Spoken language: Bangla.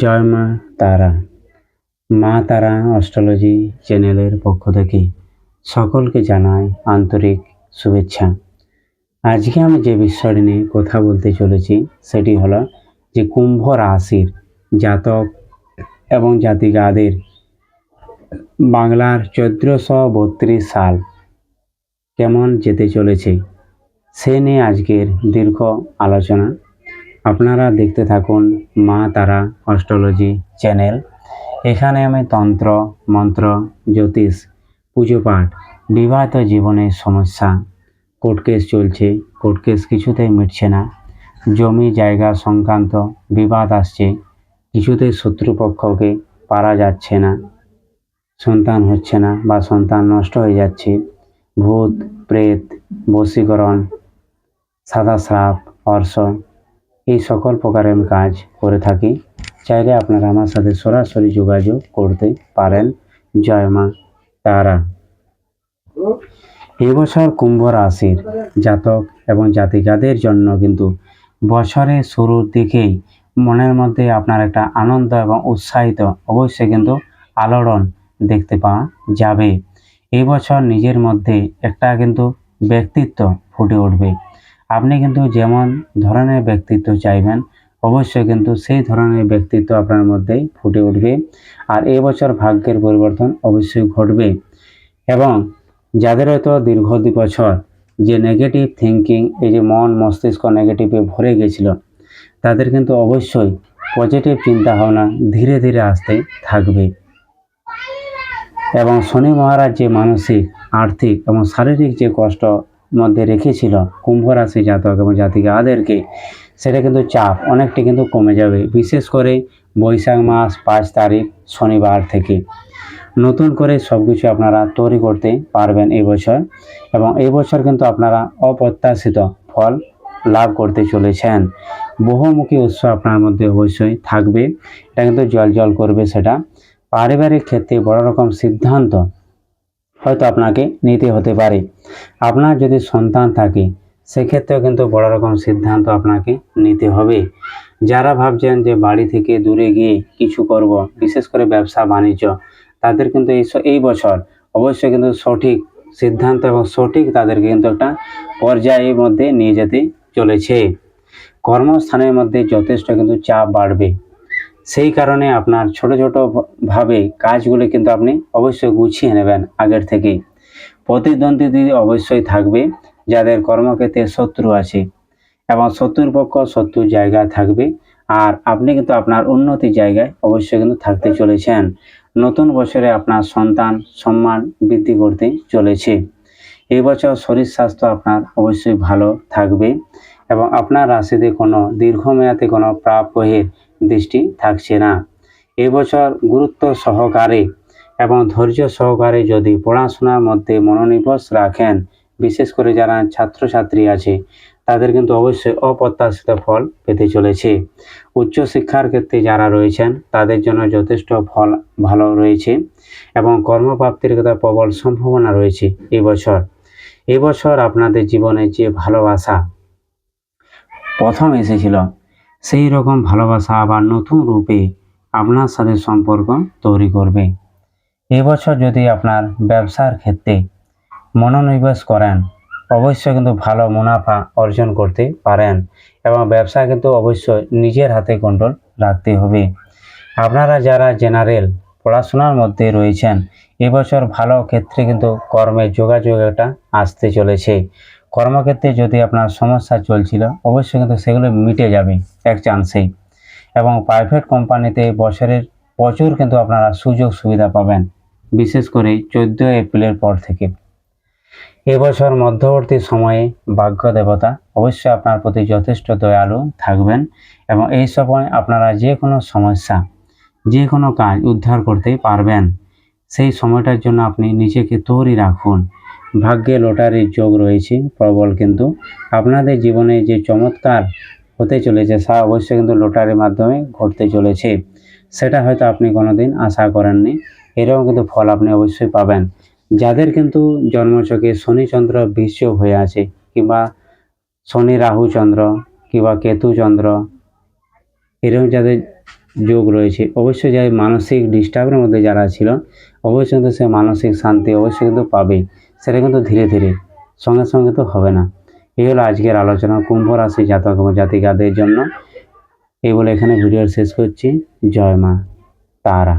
জয় মা তারা। মা তারা অস্ট্রোলজি চ্যানেলের পক্ষ থেকে সকলকে জানাই আন্তরিক শুভেচ্ছা। আজকে আমি যে বিষয়টি নিয়ে কথা বলতে চলেছি, সেটি হলো যে কুম্ভ রাশির জাতক এবং জাতিকাদের বাংলার চোদ্দশো বত্রিশ সাল কেমন যেতে চলেছে, সে নিয়ে আজকের দীর্ঘ আলোচনা। আপনারা দেখতে থাকুন মা তারা অস্ট্রোলজি চ্যানেল। এখানে আমি তন্ত্র, মন্ত্র, জ্যোতিষ, পুজো পাঠ, বিবাহিত জীবনের সমস্যা, কোর্ট কেস চলছে, কোর্ট কেস কিছুতেই মিটছে না, জমি জায়গা সংক্রান্ত বিবাদ আসছে কিছুতেই শত্রুপক্ষকে পারা যাচ্ছে না, সন্তান হচ্ছে না বা সন্তান নষ্ট হয়ে যাচ্ছে, ভূত, প্রেত, বশীকরণ সাদা শ্রাপ অর্শ এই সকল প্রকারের আমি কাজ করে থাকি। চাইলে আপনারা আমার সাথে সরাসরি যোগাযোগ করতে পারেন। জয় মা তারা। এবছর কুম্ভ রাশির জাতক এবং জাতিকাদের জন্য কিন্তু বছরের শুরুর দিকেই মনের মধ্যে আপনার একটা আনন্দ এবং উৎসাহিত অবশ্যই কিন্তু আলোড়ন দেখতে পাওয়া যাবে। এই বছর নিজের মধ্যে একটা কিন্তু ব্যক্তিত্ব ফুটে উঠবে। আপনি কিন্তু যেমন ধরনের ব্যক্তিত্ব চাইবেন, অবশ্যই কিন্তু সেই ধরনের ব্যক্তিত্ব আপনার মধ্যেই ফুটে উঠবে। আর এই বছর ভাগ্যের পরিবর্তন অবশ্যই ঘটবে। এবং যাদের হয়তো দীর্ঘ বছর যে নেগেটিভ থিঙ্কিং এই যে মন মস্তিষ্ক নেগেটিভে ভরে গেছিল, তাদের কিন্তু অবশ্যই পজিটিভ চিন্তা ভাবনা ধীরে ধীরে আসতে থাকবে। এবং শনি মহারাজ যে মানসিক, আর্থিক এবং শারীরিক যে কষ্ট মধ্যে রেখেছিল। কুম্ভ রাশি জাতক এবং জাতিকা আদেরকে সেটা কিন্তু চাপ, অনেকটা কিন্তু কমে যাবে। বিশেষ করে বৈশাখ মাস, পাঁচ তারিখ, শনিবার থেকে। নতুন করে সব কিছু আপনারা তৈরি করতে পারবেন এই বছর এবং এই বছর কিন্তু আপনারা অপ্রত্যাশিত ফল লাভ করতে চলেছেন। বহুমুখী উৎস আপনার মধ্যে অবশ্যই থাকবে। এটা কিন্তু জল জল করবে সেটা। পারিবারিক ক্ষেত্রে বড় রকম সিদ্ধান্ত হয়তো আপনাকে নিতে হতে পারে। আপনার যদি সন্তান থাকে, সেক্ষেত্রেও কিন্তু বড় রকম সিদ্ধান্ত আপনাকে নিতে হবে। যারা ভাবছেন যে বাড়ি থেকে দূরে গিয়ে কিছু করব, বিশেষ করে ব্যবসা, বাণিজ্য, তাদের কিন্তু এই এই বছর অবশ্যই কিন্তু সঠিক সিদ্ধান্ত এবং সঠিক তাদেরকে কিন্তু একটা পর্যায়ের মধ্যে নিয়ে যেতে চলেছে। কর্মস্থানের মধ্যে যথেষ্ট কিন্তু চাপ বাড়বে। সেই কারণে আপনার ছোট ছোট ভাবে কাজগুলো কিন্তু আপনি অবশ্যই গুছিয়ে নেবেন আগের থেকেই। প্রতিদ্বন্দ্বী অবশ্যই থাকবে, যাদের কর্মক্ষেত্রে শত্রু আছে। এবং শত্রুর পক্ষ, শত্রুর জায়গায় থাকবে। আর আপনি কিন্তু আপনার উন্নতি জায়গায় অবশ্যই কিন্তু থাকতে চলেছেন। নতুন বছরে আপনার সন্তান সম্মান বৃদ্ধি করতে চলেছে। এই বছর শরীর স্বাস্থ্য আপনার অবশ্যই ভালো থাকবে। এবং আপনার রাশিতে কোনো দীর্ঘমেয়াদে কোনো প্রাপ্যের দৃষ্টি থাকছে না। এবছর গুরুত্ব সহকারে এবং ধৈর্য সহকারে যদি পড়াশোনার মধ্যে মনোনিবেশ রাখেন, বিশেষ করে যারা ছাত্রছাত্রী আছে, তাদের কিন্তু অবশ্যই অপ্রত্যাশিত ফল পেতে চলেছে। উচ্চশিক্ষার ক্ষেত্রে যারা রয়েছেন, তাদের জন্য যথেষ্ট ফল ভালো রয়েছে এবং কর্মপ্রাপ্তির কথা প্রবল সম্ভাবনা রয়েছে এই বছর। এবছর আপনাদের জীবনে যে ভালোবাসা প্রথম এসেছিল সেই রকম ভালোবাসা আবার নতুন রূপে আপনার সাথে সম্পর্ক তৈরি করবে। এবছর যদি আপনার ব্যবসার ক্ষেত্রে মনোনিবেশ করেন, অবশ্যই কিন্তু ভালো মুনাফা অর্জন করতে পারেন এবং ব্যবসা কিন্তু অবশ্যই নিজের হাতে কন্ট্রোল রাখতে হবে। আপনারা যারা জেনারেল পড়াশোনার মধ্যে রয়েছেন এবছর ভালো ক্ষেত্রে কিন্তু কর্মের যোগাযোগ একটা আসতে চলেছে। কর্মক্ষেত্রে যদি আপনার সমস্যা চলছিল, অবশ্যই কিন্তু সেগুলো মিটে যাবে, এক চান্সেই এবং প্রাইভেট কোম্পানিতে বছরের প্রচুর কিন্তু আপনারা সুযোগ সুবিধা পাবেন, বিশেষ করে চোদ্দোই এপ্রিলের পর থেকে। এবছর মধ্যবর্তী সময়ে ভাগ্য দেবতা অবশ্যই আপনার প্রতি যথেষ্ট দয়ালু থাকবেন এবং এই সময় আপনারা যে কোনো সমস্যা, যে কোনো কাজ উদ্ধার করতে পারবেন। সেই সময়টার জন্য আপনি নিজেকে তৈরি রাখুন। ভাগ্যে লটারির যোগ রয়েছে, প্রবল কিন্তু। আপনাদের জীবনে যে চমৎকার হতে চলেছে, তা অবশ্যই কিন্তু লটারির মাধ্যমে ঘটতে চলেছে। সেটা হয়তো আপনি কোনোদিন আশা করেননি, এরকম কিন্তু ফল আপনি অবশ্যই পাবেন। যাদের কিন্তু জন্মচকে শনিচন্দ্র বিশ্ব হয়ে আছে, কিংবা শনি রাহু চন্দ্র কিংবা কেতু চন্দ্র এরকম যাদের যোগ রয়েছে। অবশ্যই যাই মানসিক ডিস্টার্বের মধ্যে যারা ছিল, অবশ্যই কিন্তু সে মানসিক শান্তি অবশ্যই কিন্তু পাবে। সেটা কিন্তু ধীরে ধীরে, সঙ্গে সঙ্গে তো হবে না। এই হলো আজকের আলোচনা কুম্ভ রাশি জাতক এবং জাতিকাদের জন্য। এই বলে এখানে ভিডিও শেষ করছি। জয় মা তারা।